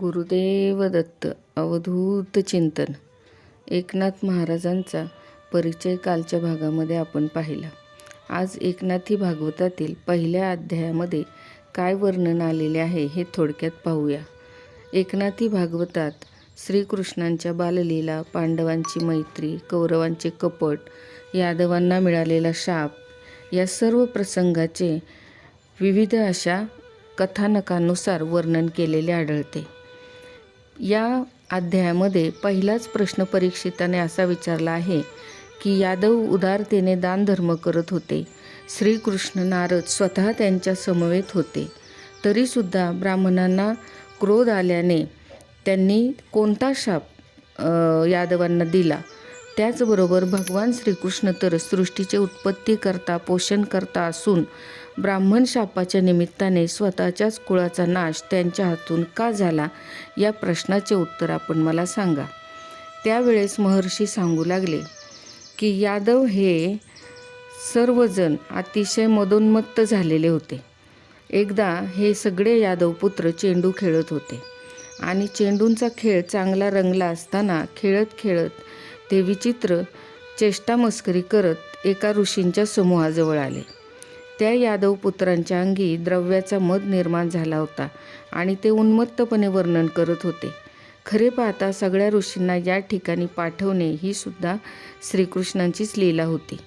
गुरुदेव दत्त अवधूत चिंतन. एकनाथ महाराजांचा परिचय कालच्या भागामध्ये आपण पाहिला. आज एकनाथी भागवतातील पहिल्या अध्यायामध्ये काय वर्णन आलेले आहे हे थोडक्यात पाहूया. एकनाथी भागवतात श्रीकृष्णांच्या बाललीला पांडवांची मैत्री कौरवांचे कपट यादवांना मिळालेला शाप या सर्व प्रसंगाचे विविध अशा कथानकानुसार वर्णन केलेले आढळते. या अध्यायामध्ये पहिलाच प्रश्न परीक्षिताने असा विचारला आहे की यादव उदारतेने दानधर्म करत होते. श्रीकृष्ण नारद स्वतः त्यांच्या समवेत होते. तरीसुद्धा ब्राह्मणांना क्रोध आल्याने त्यांनी कोणता शाप यादवांना दिला? त्याचबरोबर भगवान श्रीकृष्ण तर सृष्टीचे उत्पत्तीकरता पोषणकर्ता पोषण करता असून ब्राह्मण शापाच्या निमित्ताने स्वतःच्याच कुळाचा नाश त्यांच्या हातून का झाला? या प्रश्नाचे उत्तर आपण मला सांगा. त्यावेळेस महर्षी सांगू लागले की यादव हे सर्वजण अतिशय मदोन्मत्त झालेले होते. एकदा हे सगळे यादव पुत्र चेंडू खेळत होते आणि चेंडूंचा खेळ चांगला रंगला असताना खेळत खेळत ते विचित्र चेष्टामस्करी करत एका ऋषींच्या समूहाजवळ आले. त्या यादव पुत्रांच्या अंगी द्रव्याचा मद निर्माण झाला होता आणि ते उन्मत्तपणे वर्णन करत होते. खरे पाहता सगळ्या ऋषींना या ठिकाणी पाठवणे ही सुद्धा श्रीकृष्णांचीच लीला होती.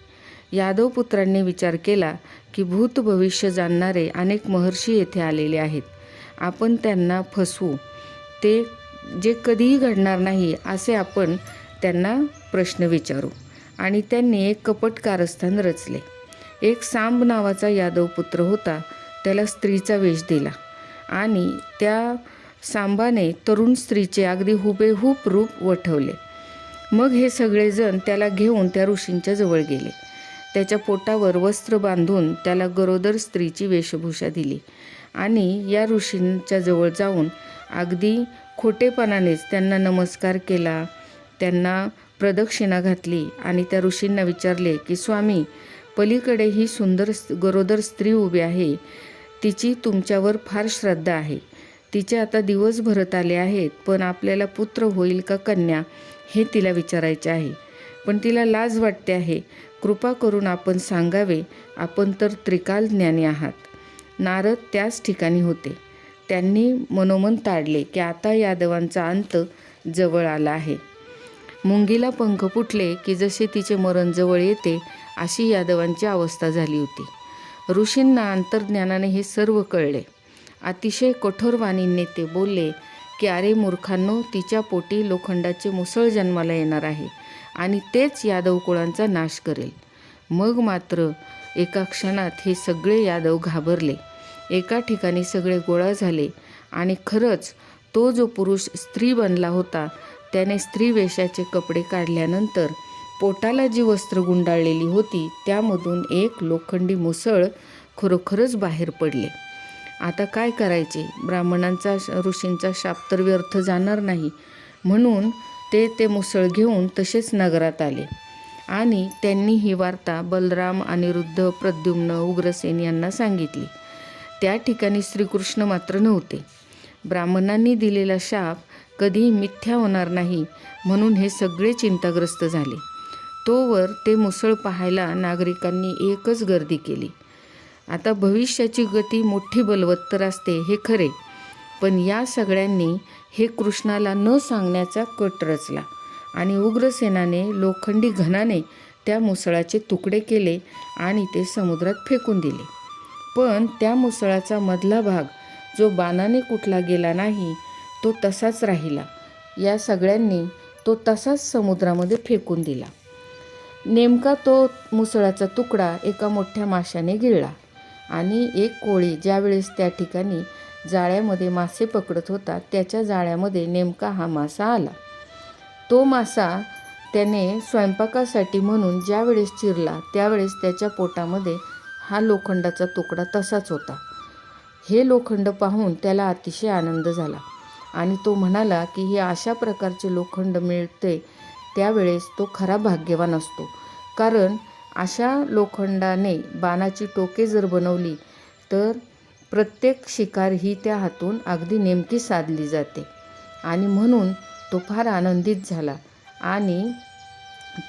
यादव पुत्रांनी विचार केला की भूत भविष्य जाणणारे अनेक महर्षी येथे आलेले आहेत. आपण त्यांना फसवू. ते जे कधीही घडणार नाही असे आपण त्यांना प्रश्न विचारू. आणि त्यांनी एक कपट कारस्थान रचले. एक सांब नावाचा यादव पुत्र होता. त्याला स्त्रीचा वेश दिला. आणि त्या सांबाने तरुण स्त्रीचे अगदी हुबेहूब रूप वठवले. मग हे सगळेजण त्याला घेऊन त्या ऋषींच्या जवळ गेले. त्याच्या पोटावर वस्त्र बांधून त्याला गरोदर स्त्रीची वेशभूषा दिली. आणि या ऋषींच्या जवळ जाऊन अगदी खोटेपणानेच त्यांना नमस्कार केला. त्यांना प्रदक्षिणा घातली आणि त्या ऋषींना विचारले की स्वामी पलीकडे ही सुंदर गरोदर स्त्री उभी आहे. तिची तुमच्यावर फार श्रद्धा आहे. तिचे आता दिवस भरत आले आहेत पण आपल्याला पुत्र होईल का कन्या हे तिला विचारायचे आहे. पण तिला लाज वाटते आहे. कृपा करून आपण सांगावे आपण तर त्रिकाल ज्ञानी आहात. नारद त्याच ठिकाणी होते. त्यांनी मनोमन ताडले की आता यादवांचा अंत जवळ आला आहे. मुंगीला पंख फुटले की जसे तिचे मरण जवळ येते अशी यादवांची अवस्था झाली होती. ऋषींना अंतर्ज्ञानाने हे सर्व कळले. अतिशय कठोर वाणींनी ते बोलले की अरे मूर्खांनो तिच्या पोटी लोखंडाचे मुसळ जन्माला येणार आहे आणि तेच यादव कुळांचा नाश करेल. मग मात्र एका क्षणात हे सगळे यादव घाबरले. एका ठिकाणी सगळे गोळा झाले आणि खरंच तो जो पुरुष स्त्री बनला होता त्याने स्त्री वेशाचे कपडे काढल्यानंतर पोटाला जी वस्त्र गुंडाळलेली होती त्यामधून एक लोखंडी मुसळ खरोखरच बाहेर पडले. आता काय करायचे? ब्राह्मणांचा ऋषींचा शाप तर व्यर्थ जाणार नाही. म्हणून ते ते मुसळ घेऊन तसेच नगरात आले. आणि त्यांनी ही वार्ता बलराम अनिरुद्ध प्रद्युम्न उग्रसेन यांना सांगितली. त्या ठिकाणी श्रीकृष्ण मात्र नव्हते. ब्राह्मणांनी दिलेला शाप कधीही मिथ्या होणार नाही म्हणून हे सगळे चिंताग्रस्त झाले. तोवर ते मुसळ पाहायला नागरिकांनी एकच गर्दी केली. आता भविष्याची गती मोठी बलवत्तर असते हे खरे. पण या सगळ्यांनी हे कृष्णाला न सांगण्याचा कट रचला आणि उग्रसेनाने लोखंडी घनाने त्या मुसळाचे तुकडे केले आणि ते समुद्रात फेकून दिले. पण त्या मुसळाचा मधला भाग जो बाणाने कुठला गेला नाही तो तसाच राहिला. या सगळ्यांनी तो तसाच समुद्रामध्ये फेकून दिला. नेमका तो मुसळाचा तुकडा एका मोठ्या माशाने गिळला आणि एक कोळी ज्यावेळेस त्या ठिकाणी जाळ्यामध्ये मासे पकडत होता त्याच्या जाळ्यामध्ये नेमका हा मासा आला. तो मासा त्याने स्वयंपाकासाठी म्हणून ज्यावेळेस चिरला त्यावेळेस त्याच्या पोटामध्ये हा लोखंडाचा तुकडा तसाच होता. हे लोखंड पाहून त्याला अतिशय आनंद झाला आणि तो म्हणाला की हे अशा प्रकारचे लोखंड मिळते त्यावेळेस तो खरा भाग्यवान असतो. कारण अशा लोखंडाने बाणाची टोके जर बनवली तर प्रत्येक शिकार ही त्या हातून अगदी नेमकी साधली जाते. आणि म्हणून तो फार आनंदित झाला आणि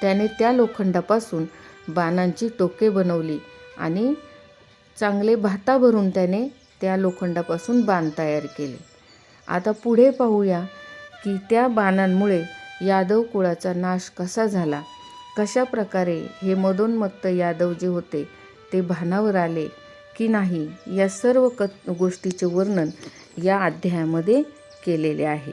त्याने त्या लोखंडापासून बाणांची टोके बनवली आणि चांगले भाता भरून त्याने त्या लोखंडापासून बाण तयार केले. आता पुढे पाहूया की त्या बाणांमुळे यादव कुळाचा नाश कसा झाला? कशा प्रकारे हे मदोन्मत्त यादव जे होते ते भानावर आले की नाही या सर्व क गोष्टीचे वर्णन या अध्यायामध्ये केलेले आहे.